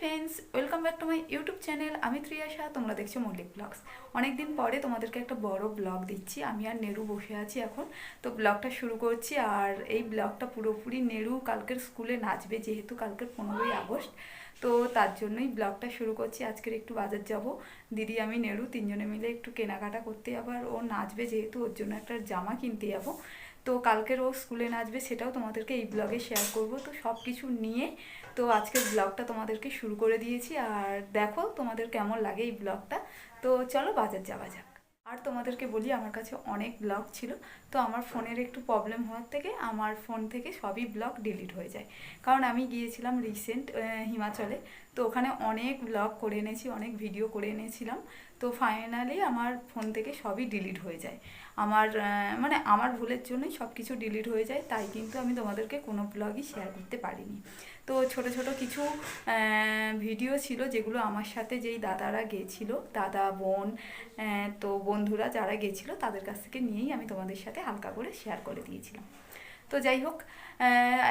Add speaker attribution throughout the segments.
Speaker 1: Friends welcome back to my YouTube channel আমি ত্রিয়াশা, তোমরা দেখছ মল্লিক ব্লগস অনেকদিন পরে তোমাদেরকে একটা বড় ব্লগ দিচ্ছি। আমি আর নেরু বসে আছি এখন। তো ব্লগটা শুরু করছি আর এই ব্লগটা পুরোপুরি নেরু কালকের স্কুলে নাচবে, যেহেতু কালকের পনেরোই আগস্ট। তো তার জন্যই ব্লগটা শুরু করছি। আজকের একটু বাজার যাব। দিদি, আমি, নেরু তিনজনে মিলে একটু কেনাকাটা করতে আবার ও নাচবে যেহেতু, ওর জন্য একটা জামা কিনতে যাব। তো কালকের ও স্কুলে নাচবে সেটাও তোমাদেরকে এই ব্লগে শেয়ার করব। তো সব কিছু নিয়ে তো আজকের ব্লগটা তোমাদেরকে শুরু করে দিয়েছি। আর দেখো তোমাদের কেমন লাগে এই ব্লগটা তো চলো বাজার যাওয়া যাক। আর তোমাদেরকে বলি, আমার কাছে অনেক ব্লগ ছিল। তো আমার ফোনের একটু প্রবলেম হওয়ার থেকে আমার ফোন থেকে সবই ব্লগ ডিলিট হয়ে যায়। কারণ আমি গিয়েছিলাম রিসেন্ট হিমাচলে। তো ওখানে অনেক ব্লগ করে এনেছি, অনেক ভিডিও করে এনেছিলাম। তো ফাইনালি আমার ফোন থেকে সবই ডিলিট হয়ে যায়। আমার মানে আমার ভুলের জন্যই সব কিছু ডিলিট হয়ে যায়, তাই কিন্তু আমি তোমাদেরকে কোনো ব্লগই শেয়ার করতে পারিনি। তো ছোট ছোট কিছু ভিডিও ছিল যেগুলো আমার সাথে যেই দাদারা গেছিল, দাদা, বোন তো বন্ধুরা যারা গেছিল তাদের কাছ থেকে নিয়েই আমি তোমাদের সাথে হালকা করে শেয়ার করে দিয়েছিলাম। তো যাই হোক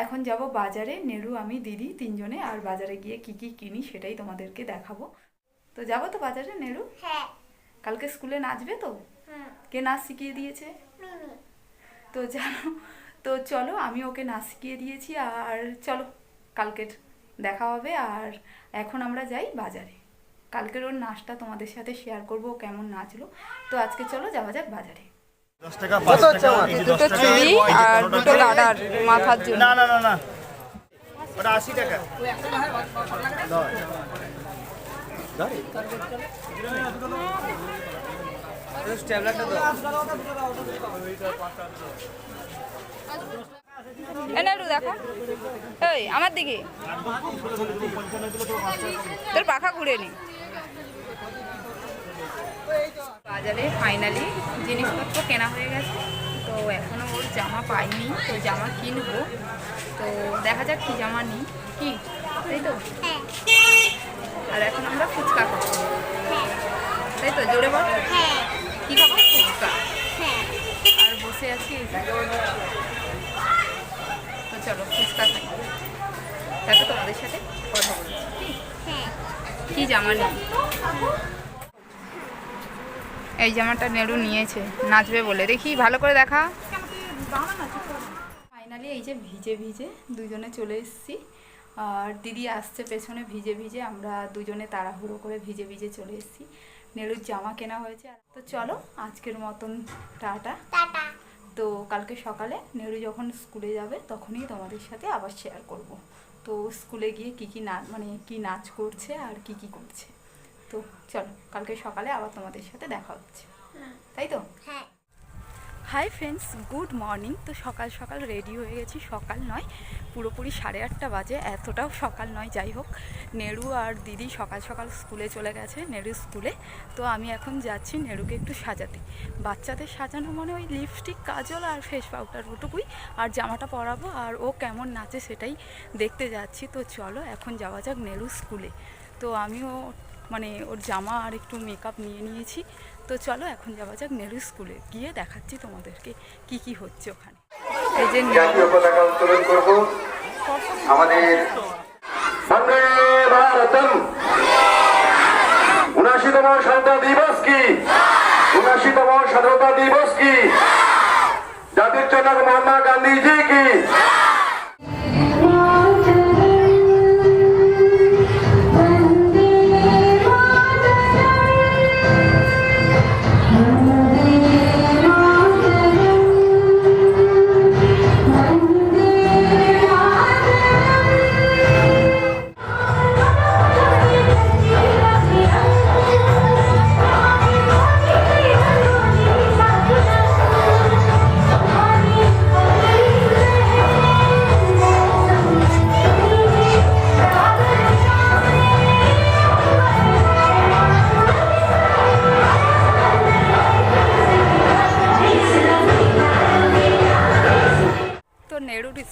Speaker 1: এখন যাব বাজারে। নেরু আমি দিদি তিনজনে আর বাজারে গিয়ে কি কি কিনি সেটাই তোমাদেরকে দেখাবো। তো যাব তো বাজারে নেরু?
Speaker 2: হ্যাঁ।
Speaker 1: কালকে স্কুলে নাচবে তো? কে নাচ শিখিয়ে দিয়েছে? তো জানো তো চলো আমি ওকে নাচ শিখিয়ে দিয়েছি আর চলো কালকের দেখা হবে আর এখন আমরা যাই বাজারে। কালকের ওর নাচটা তোমাদের সাথে শেয়ার করব কেমন নাচলো। তো আজকে চলো যাওয়া যাক বাজারে। দুটো চুড়ি আর দুটো। মাথার জন্য।
Speaker 3: না না না না। ওটা আশি টাকা।
Speaker 1: এনারু দেখো। এই আমার দিকে। তোর পাখা ঘুরে নি। বাজারে ফাইনালি জিনিসপত্র কেনা হয়ে গেছে। তো এখনও ওর জামা পাইনি তো জামা কিনবো। তো দেখা যাক কি জামা নিই। কি? তাই তো?
Speaker 2: হ্যাঁ।
Speaker 1: আর এখন আমরা ফুচকা খাব। তাই তো? জোরে বল।
Speaker 2: হ্যাঁ।
Speaker 1: কি খাব? ফুচকা।
Speaker 2: হ্যাঁ।
Speaker 1: আর বসে আছি তো চলো ফুচকা খাই। তারপর তোমাদের সাথে। কথা বলছি। কি? কি জামা নেই? এই জামাটা নেড়ু নিয়েছে নাচবে বলে। দেখি ভালো করে দেখা। ফাইনালি এই যে ভিজে ভিজে দুজনে চলে এসেছি। আর দিদি আসছে পেছনে ভিজে ভিজে আমরা দুজনে তাড়াহুড়ো করে ভিজে ভিজে চলে এসেছি। নেড়ুর জামা কেনা হয়েছে। আর তো চলো আজকের মতন টাটা।
Speaker 2: টাটা।
Speaker 1: তো কালকে সকালে নেহরু যখন স্কুলে যাবে তখনই তোমাদের সাথে আবার শেয়ার করব। তো স্কুলে গিয়ে কি কি না মানে কি নাচ করছে আর কি কি করছে? তো চলো কালকে সকালে আবার তোমাদের সাথে দেখা হচ্ছে। তাই তো?
Speaker 2: হ্যাঁ।
Speaker 1: হাই ফ্রেন্ডস গুড মর্নিং তো সকাল সকাল রেডি হয়ে গেছি সকাল নয় পুরোপুরি সাড়ে আটটা বাজে এতটাও সকাল নয় যাই হোক। নেড়ু আর দিদি সকাল সকাল স্কুলে চলে গেছে নেড়ু স্কুলে। তো আমি এখন যাচ্ছি নেড়ুকে একটু সাজাতে। বাচ্চাদের সাজানো মানে ওই লিপস্টিক কাজল আর ফেস পাউডার ওটুকুই আর জামাটা পরাবো আর ও কেমন নাচে সেটাই দেখতে যাচ্ছি। তো চলো এখন যাওয়া যাক নেড়ু স্কুলে। তো আমিও মানে ওর জামা আর একটু মেকআপ নিয়ে নিয়েছি। তো চলো এখন যাওয়া যাক নেহরু স্কুলে। গিয়ে দেখাচ্ছি তোমাদেরকে কি কি হচ্ছে ওখানে। এই যে
Speaker 4: আমাদের বন্দে ভারতম। উনাশিতম স্বাধীনতা দিবস কি? উনাশিতম স্বাধীনতা দিবস কি? জাতির জনক মহাত্মা গান্ধীজি কি?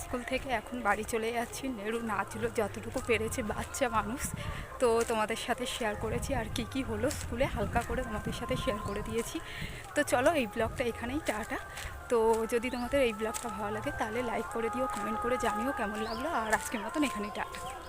Speaker 1: স্কুল থেকে এখন বাড়ি চলে যাচ্ছি। নেড়ু নাচলো যতটুকু পেরেছে বাচ্চা মানুষ। তো তোমাদের সাথে শেয়ার করেছি আর কি কি হলো স্কুলে, হালকা করে তোমাদের সাথে শেয়ার করে দিয়েছি। তো চলো এই ব্লগটা এখানেই, টাটা। তো যদি তোমাদের এই ব্লগটা ভালো লাগে তাহলে লাইক করে দিও কমেন্ট করে জানিও কেমন লাগল। আর আজকের মতন এখানেই, টাটা।